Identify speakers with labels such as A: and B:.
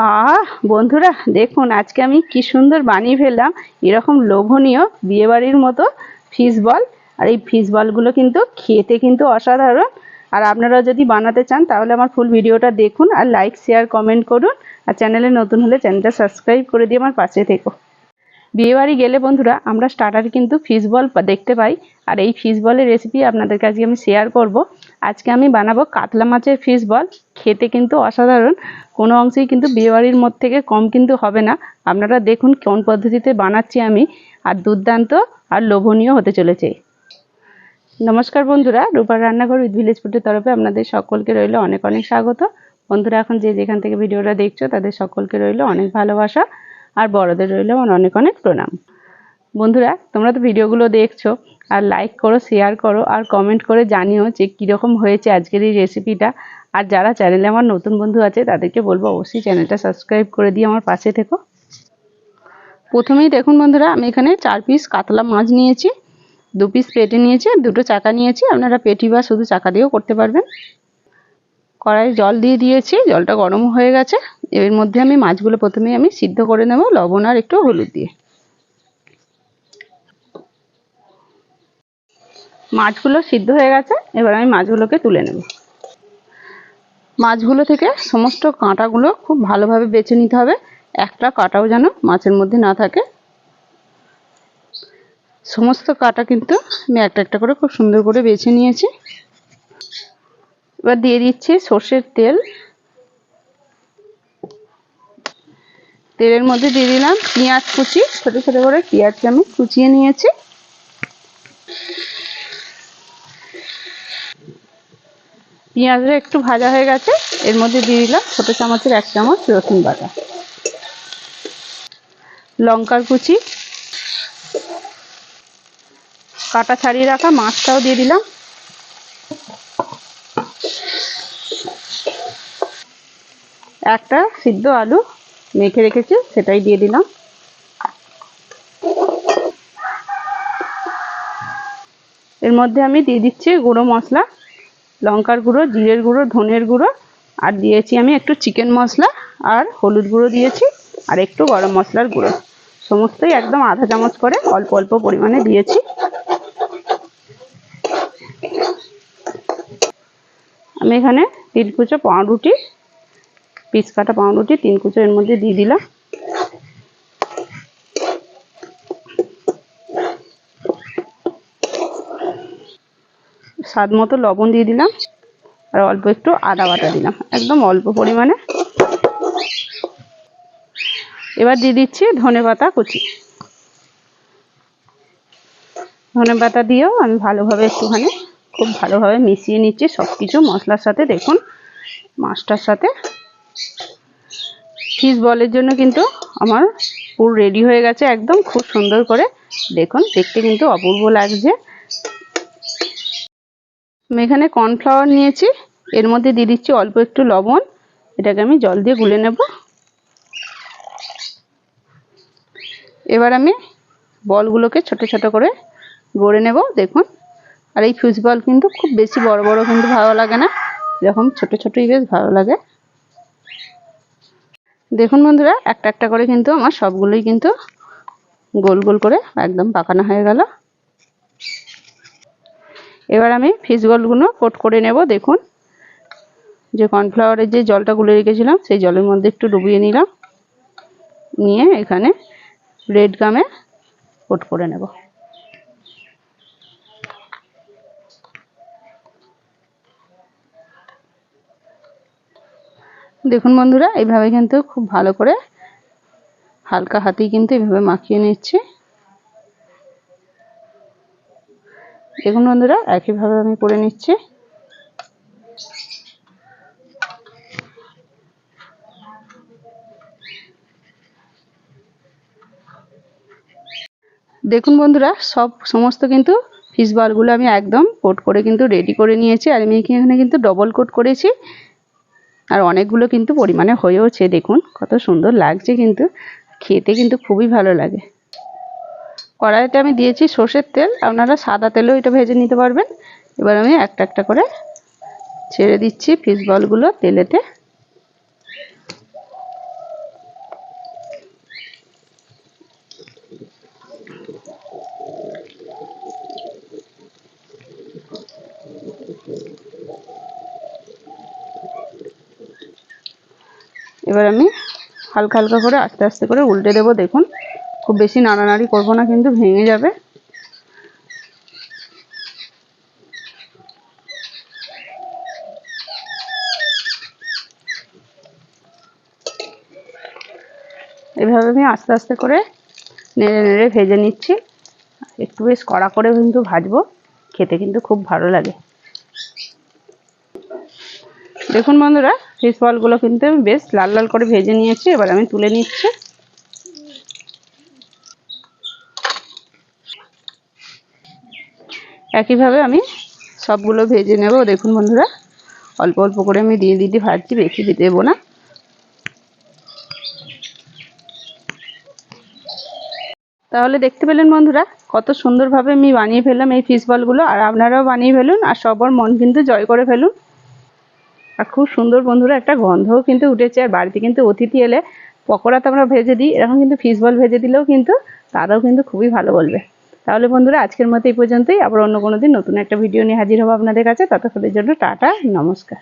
A: আহ, বন্ধুরা, দেখুন, আজকে আমি কি সুন্দর বানিয়ে ফেললাম। এরকম লোভনীয় বিয়েবাড়ির মতো ফিশ বল আর এই ফিশ বলগুলো কিন্তু খেতে কিন্তু অসাধারণ। আর আপনারা যদি বানাতে চান, তাহলে আমার ফুল ভিডিওটা দেখুন আর লাইক শেয়ার কমেন্ট করুন। আর চ্যানেলে নতুন হলে চ্যানেলটা সাবস্ক্রাইব করে দিয়ে আমার পাশে থেকো। বিয়েবাড়ি গেলে বন্ধুরা, আমরা স্টার্টার কিন্তু ফিশ বল দেখতে পাই। আর এই ফিশ বলের রেসিপি আপনাদের কাছে আমি শেয়ার করব। আজকে আমি বানাবো কাতলা মাছের ফিশ বল খেতে কিন্তু অসাধারণ। কোনো অংশেই কিন্তু বিয়েবাড়ির মধ্যে থেকে কম কিন্তু হবে না। আপনারা দেখুন কোন পদ্ধতিতে বানাচ্ছি আমি। আর দুর্দান্ত আর লোভনীয় হতে চলেছে। নমস্কার বন্ধুরা, রূপার রান্নাঘর উইথ ভিলেজ ফুডের তরফে আপনাদের সকলকে রইল অনেক অনেক স্বাগত। বন্ধুরা, এখন যে যেখান থেকে ভিডিওটা দেখছ, তাদের সকলকে রইল অনেক ভালোবাসা। আর বড়দের রইল আমার অনেক অনেক প্রণাম। বন্ধুরা, তোমরা তো ভিডিওগুলো দেখছ, আর লাইক করো শেয়ার করো, আর কমেন্ট করে জানিও যে কীরকম হয়েছে আজকের এই রেসিপিটা আর যারা চ্যানেলে আমার নতুন বন্ধু আছে, তাদেরকে বলব অবশ্যই চ্যানেলটা সাবস্ক্রাইব করে দিয়ে আমার পাশে থেকো। প্রথমেই দেখুন বন্ধুরা, আমি এখানে চার পিস কাতলা মাছ নিয়েছি, দু পিস পেটে নিয়েছি, আর দুটো চাকা নিয়েছি। আপনারা পেটি বা শুধু চাকা দিয়েও করতে পারবেন। কড়াই জল দিয়ে দিয়েছি, জলটা গরম হয়ে গেছে। এর মধ্যে আমি মাছগুলো প্রথমেই আমি সিদ্ধ করে নেব, লবণ আর একটু হলুদ দিয়ে। মাছগুলো সিদ্ধ হয়ে গেছে, এবার আমি মাছগুলোকে তুলে নেব। মাছগুলো থেকে সমস্ত কাঁটাগুলো খুব ভালোভাবে বেছে নিতে হবে, একটা কাঁটাও যেন মাছের মধ্যে না থাকে। সমস্ত কাঁটা কিন্তু আমি একটা একটা করে খুব সুন্দর করে বেছে নিয়েছি। এবার দিয়ে দিচ্ছি সর্ষের তেল। তেলের মধ্যে দিয়ে দিলাম পেঁয়াজ কুচি, ছোট ছোট করে পেঁয়াজকে আমি কুচিয়ে নিয়েছি। পেঁয়াজটা একটু ভাজা হয়ে গেছে, এর মধ্যে দিয়ে দিলাম ছোট চামচের এক চামচ রসুন বাটা। লঙ্কার কুচি। কাটা ছাড়িয়ে রাখা মাছটাও দিয়ে দিলাম। একটা সিদ্ধ আলু মেখে রেখেছি, সেটাই দিয়ে দিলাম। এর মধ্যে আমি দিয়ে দিচ্ছি গুঁড়ো মশলা, লঙ্কার গুঁড়ো, জিরের গুঁড়ো, ধনের গুঁড়ো, আর দিয়েছি আমি একটু চিকেন মশলা আর হলুদ গুঁড়ো দিয়েছি, আর একটু গরম মশলার গুঁড়ো। সমস্তই একদম আধা চামচ করে অল্প অল্প পরিমাণে দিয়েছি। আমি এখানে তিন কুচো, পাউরুটি পিস কাটা পাউরুটি, তিন কুচো এর মধ্যে দিয়ে দিলাম। স্বাদ মতো লবণ দিয়ে দিলাম আর অল্প একটু আদা বাটা দিলাম, একদম অল্প পরিমাণে। এবার দিয়ে দিচ্ছি ধনে পাতা কুচি। ধনে পাতা দিয়েও আমি ভালোভাবে একটুখানি, খুব ভালোভাবে মিশিয়ে নিচ্ছি সব কিছু মশলার সাথে। দেখুন, মাছটার সাথে ফিশ বলের জন্য কিন্তু আমার পুরো রেডি হয়ে গেছে একদম খুব সুন্দর করে। দেখুন, দেখতে কিন্তু অপূর্ব লাগছে। আমি এখানে কর্নফ্লাওয়ার নিয়েছি। এর মধ্যে দিয়ে দিচ্ছি অল্প একটু লবণ। এটাকে আমি জল দিয়ে গুলে নেব। এবার আমি বলগুলোকে ছোট ছোট করে গড়ে নেব, দেখুন। আর এই ফিশ বল কিন্তু খুব বেশি বড় বড় কিন্তু ভালো লাগে না। এরকম ছোট ছোটই বেশ ভালো লাগে। দেখুন বন্ধুরা, একটা একটা করে কিন্তু আমার সবগুলোই কিন্তু গোল গোল করে একদম পাকানো হয়ে গেল। এবার আমি ফিশ বলগুলো কোট করে নেব, দেখুন। যে কর্নফ্লাওয়ারের যে জলটা গুলে রেখেছিলাম, সেই জলের মধ্যে একটু ডুবিয়ে নিলাম। নিয়ে এখানে রেড গামে কোট করে নেব। দেখুন বন্ধুরা এইভাবে কিন্তু খুব ভালো করে হালকা হাতেই কিন্তু এইভাবে মাখিয়ে নিচ্ছি। দেখুন বন্ধুরা, একইভাবে আমি করে নিচ্ছি। দেখুন বন্ধুরা, সব সমস্ত কিন্তু ফিশ বলগুলো আমি একদম কোট করে কিন্তু রেডি করে নিয়েছি। আর আমি এখানে কিন্তু ডবল কোট করেছি। আর অনেকগুলো কিন্তু পরিমাণে হয়েওছে, দেখুন কত সুন্দর লাগছে কিন্তু। খেতে কিন্তু খুবই ভালো লাগে। কড়াইতে আমি দিয়েছি সর্ষের তেল, আপনারা সাদা তেলেও এটা ভেজে নিতে পারবেন। এবার আমি একটা একটা করে ছেড়ে দিচ্ছি ফিশ বলগুলো তেলেতে। এবার আমি হালকা হালকা করে আস্তে আস্তে করে উল্টে দেবো, দেখুন। খুব বেশি নাড়ানাড়ি করব না, কিন্তু ভেঙে যাবে। এভাবে আমি আস্তে আস্তে করে নেড়ে নেড়ে ভেজে নিচ্ছি। একটু বেশ কড়া করে কিন্তু ভাজবো, খেতে কিন্তু খুব ভালো লাগে। দেখুন বন্ধুরা ফিশ বলগুলো কিন্তু আমি বেশ লাল লাল করে ভেজে নিয়েছি, এবার আমি তুলে নিচ্ছি। একইভাবে আমি সবগুলো ভেজে নেব। দেখুন বন্ধুরা, অল্প অল্প করে আমি দিয়ে দিতে ভাজছি বেশি দিতে দেবো না। তাহলে দেখতে পেলেন বন্ধুরা, কত সুন্দরভাবে আমি বানিয়ে ফেললাম এই ফিশ বলগুলো আর আপনারাও বানিয়ে ফেলুন, আর সবার মন কিন্তু জয় করে ফেলুন। আর খুব সুন্দর বন্ধুরা একটা গন্ধও কিন্তু উঠেছে, আর বাড়িতে কিন্তু অতিথি এলে পকোড়া তো আমরা ভেজে দিই, এরকম কিন্তু ফিশ বল ভেজে দিলেও কিন্তু তারাও কিন্তু খুবই ভালো বলবে। তাহলে বন্ধুরা, আজকের মতো এই পর্যন্তই, আবার অন্য কোনো দিন নতুন একটা ভিডিও নিয়ে হাজির হব আপনাদের কাছে, ততক্ষণের জন্য টাটা, নমস্কার।